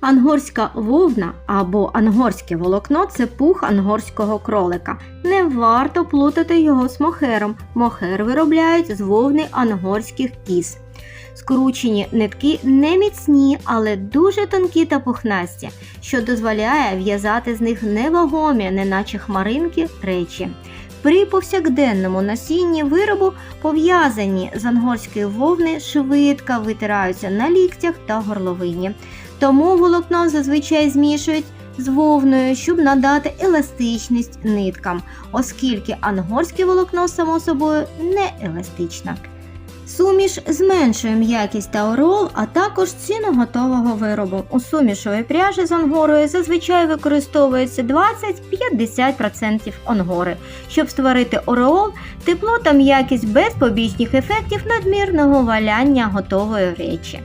Ангорська вовна або ангорське волокно це пух ангорського кролика. Не варто плутати його з мохером. Мохер виробляють з вовни ангорських кіз. Скручені нитки не міцні, але дуже тонкі та пухнасті, що дозволяє в'язати з них невагомі, неначе хмаринки, речі. При повсякденному носінні виробу пов'язані з ангорської вовни швидко витираються на ліктях та горловині. Тому волокно зазвичай змішують з вовною, щоб надати еластичність ниткам, оскільки ангорське волокно само собою не еластичне. Суміш зменшує м'якість та орол, а також ціну готового виробу. У сумішовій пряжі з ангорою зазвичай використовується 20-50% ангори, щоб створити ореол, тепло та м'якість без побічних ефектів надмірного валяння готової речі.